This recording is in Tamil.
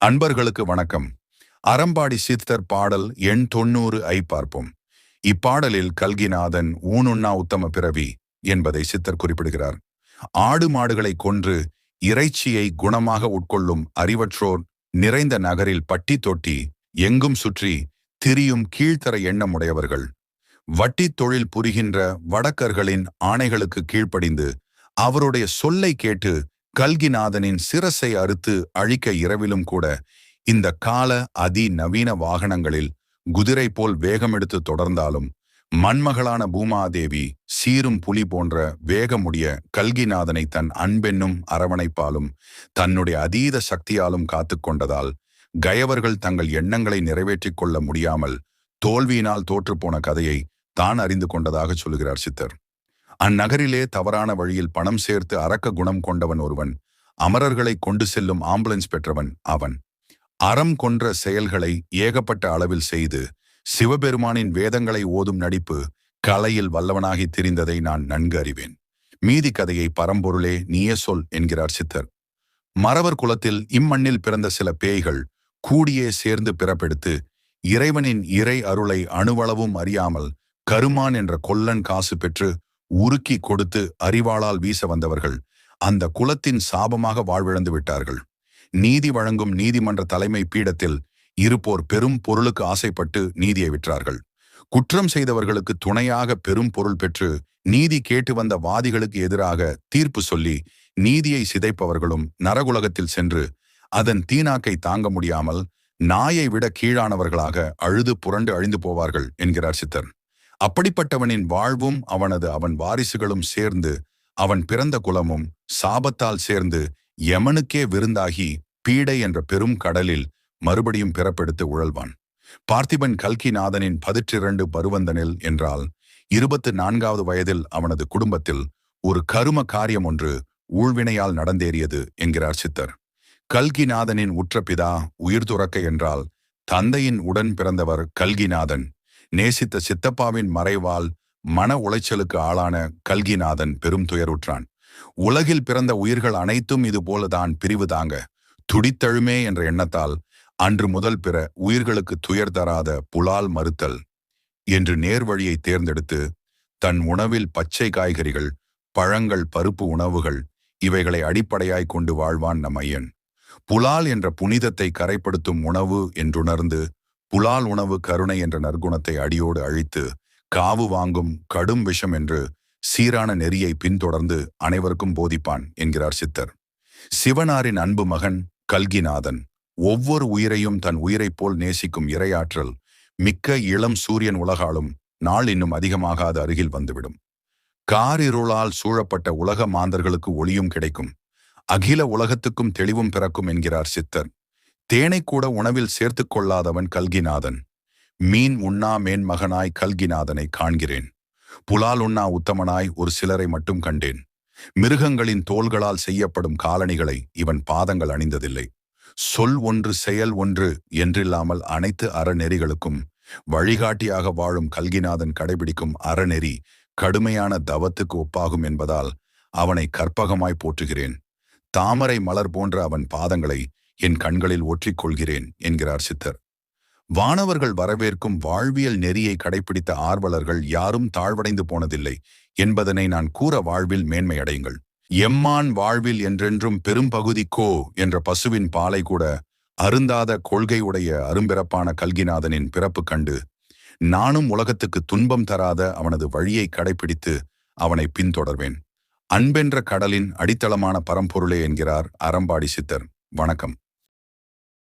அன்பர்களுக்கு வணக்கம். அறம்பாடி சித்தர் பாடல் எண் தொன்னூறு ஐ பார்ப்போம். இப்பாடலில் கல்கிநாதன் ஊனுண்ணா உத்தம பிறவி என்பதை சித்தர் குறிப்பிடுகிறார். ஆடு மாடுகளை கொன்று இறைச்சியை குணமாக உட்கொள்ளும் அறிவற்றோர் நிறைந்த நகரில் பட்டி தொட்டி எங்கும் சுற்றி திரியும் கீழ்த்தர எண்ணம் உடையவர்கள். வட்டி தொழில் புரிகின்ற வடக்கர்களின் ஆணைகளுக்கு கீழ்ப்படிந்து அவருடைய சொல்லை கேட்டு கல்கிநாதனின் சிரசை அறுத்து அழிக்க இரவிலும் கூட இந்த கால அதி நவீன வாகனங்களில் குதிரை போல் வேகமெடுத்து தொடர்ந்தாலும் மண்மகளான பூமாதேவி சீரும் புலி போன்ற வேகமுடைய கல்கிநாதனை தன் அன்பென்னும் அரவணைப்பாலும் தன்னுடைய அதீத சக்தியாலும் காத்து கொண்டதால் கயவர்கள் தங்கள் எண்ணங்களை நிறைவேற்றிக் கொள்ள முடியாமல் தோல்வியினால் தோற்றுப்போன கதையை தான் அறிந்து கொண்டதாக சொல்கிறார் சித்தர். அந்நகரிலே தவறான வழியில் பணம் சேர்த்து அரக்க குணம் கொண்டவன் ஒருவன் அமரர்களை கொண்டு செல்லும் ஆம்புலன்ஸ் பெற்றவன் அவன். அறம் கொன்ற செயல்களை ஏகப்பட்ட அளவில் செய்து சிவபெருமானின் வேதங்களை ஓதும் நடிப்பு கலையில் வல்லவனாகி திரிந்ததை நான் நன்கு அறிவேன். மீதி கதையை பரம்பொருளே நீயே சொல் என்கிறார் சித்தர். மறவர் குலத்தில் இம்மண்ணில் பிறந்த சில பேய்கள் கூடியே சேர்ந்து பிறப்பெடுத்து இறைவனின் இறை அருளை அணுவளவும் அறியாமல் கருமான் என்ற கொல்லன் காசு பெற்று உருக்கி கொடுத்து அறிவாளால் வீச வந்தவர்கள் அந்த குலத்தின் சாபமாக வாழ்விழந்து விட்டார்கள். நீதி வழங்கும் நீதிமன்ற தலைமை பீடத்தில் இருப்போர் பெரும் பொருளுக்கு ஆசைப்பட்டு நீதியை விற்றார்கள். குற்றம் செய்தவர்களுக்கு துணையாக பெரும் பொருள் பெற்று நீதி கேட்டு வந்த வாதிகளுக்கு எதிராக தீர்ப்பு சொல்லி நீதியை சிதைப்பவர்களும் நரகுலகத்தில் சென்று அதன் தீனாக்கை தாங்க முடியாமல் நாயை விட கீழானவர்களாக அழுது புரண்டு அழிந்து போவார்கள் என்கிறார் சித்தர். அப்படிப்பட்டவனின் வாழ்வும் அவனது அவன் வாரிசுகளும் சேர்ந்து அவன் பிறந்த குலமும் சாபத்தால் சேர்ந்து யமனுக்கே விருந்தாகி பீடை என்ற பெரும் கடலில் மறுபடியும் பிறப்பெடுத்து உழல்வான். பார்த்திபன் கல்கிநாதனின் பதிற்றிரண்டு பருவந்தனில் என்றால் இருபத்து நான்காவது வயதில் அவனது குடும்பத்தில் ஒரு கரும காரியம் ஒன்று ஊழ்வினையால் நடந்தேறியது என்கிறார் சித்தர். கல்கிநாதனின் உற்ற பிதா உயிர் துறக்க என்றால் தந்தையின் உடன் பிறந்தவர் கல்கிநாதன் நேசித்த சித்தப்பாவின் மறைவால் மன உளைச்சலுக்கு ஆளான கல்கிநாதன் பெரும் துயருற்றான். உலகில் பிறந்த உயிர்கள் அனைத்தும் இது போலதான் பிரிவு தாங்க. துடித்தழுமே என்ற எண்ணத்தால் அன்று முதல் பிற உயிர்களுக்கு துயர் தராத புலால் மறுத்தல் என்று நேர்வழியை தேர்ந்தெடுத்து தன் உணவில் பச்சை காய்கறிகள் பழங்கள் பருப்பு உணவுகள் இவைகளை அடிப்படையாய் கொண்டு வாழ்வான் நம் ஐயன். புலால் என்ற புனிதத்தை கரைப்படுத்தும் உணவு என்றுணர்ந்து புலால் உணவு கருணை என்ற நற்குணத்தை அடியோடு அழித்து காவு வாங்கும் கடும் விஷம் என்று சீரான நெறியை பின்தொடர்ந்து அனைவருக்கும் போதிப்பான் என்கிறார் சித்தர். சிவனாரின் அன்பு மகன் கல்கிநாதன் ஒவ்வொரு உயிரையும் தன் உயிரைப் போல் நேசிக்கும் இரையாற்றல் மிக்க இளம் சூரியன் உலகாலும் நாள் இன்னும் அதிகமாகாத அருகில் வந்துவிடும். காரிருளால் சூழப்பட்ட உலக மாந்தர்களுக்கு ஒளியும் கிடைக்கும். அகில உலகத்துக்கும் தெளிவும் பிறக்கும் என்கிறார் சித்தர். தேனை கூட உணவில் சேர்த்து கொள்ளாதவன் கல்கிநாதன். மீன் உண்ணா மேன்மகனாய் கல்கிநாதனை காண்கிறேன். புலால் உண்ணா உத்தமனாய் ஒரு சிலரை மட்டும் கண்டேன். மிருகங்களின் தோள்களால் செய்யப்படும் காலணிகளை இவன் பாதங்கள் அணிந்ததில்லை. சொல் ஒன்று செயல் ஒன்று என்றில்லாமல் அனைத்து அறநெறிகளுக்கும் வழிகாட்டியாக வாழும் கல்கிநாதன் கடைபிடிக்கும் அறநெறி கடுமையான தவத்துக்கு ஒப்பாகும் என்பதால் அவனை கற்பகமாய் போற்றுகிறேன். தாமரை மலர் போன்ற அவன் பாதங்களை என் கண்களில் ஒற்றிக்கொள்கிறேன் என்கிறார் சித்தர். வானவர்கள் வரவேற்கும் வாழ்வியல் நெறியை கடைபிடித்த ஆர்வலர்கள் யாரும் தாழ்வடைந்து போனதில்லை என்பதனை நான் கூற வாழ்வில் மேன்மையடையுங்கள் எம்மான் வாழ்வில் என்றென்றும் பெரும்பகுதிக்கோ என்ற பசுவின் பாலை கூட அருந்தாத கொள்கை உடைய அரும்பிறப்பான கல்கிநாதனின் பிறப்பு கண்டு நானும் உலகத்துக்கு துன்பம் தராத அவனது வழியை கடைபிடித்து அவனை பின்தொடர்வேன். அன்பென்ற கடலின் அடித்தளமான பரம்பொருளே என்கிறார் அறம்பாடி சித்தர். வணக்கம்.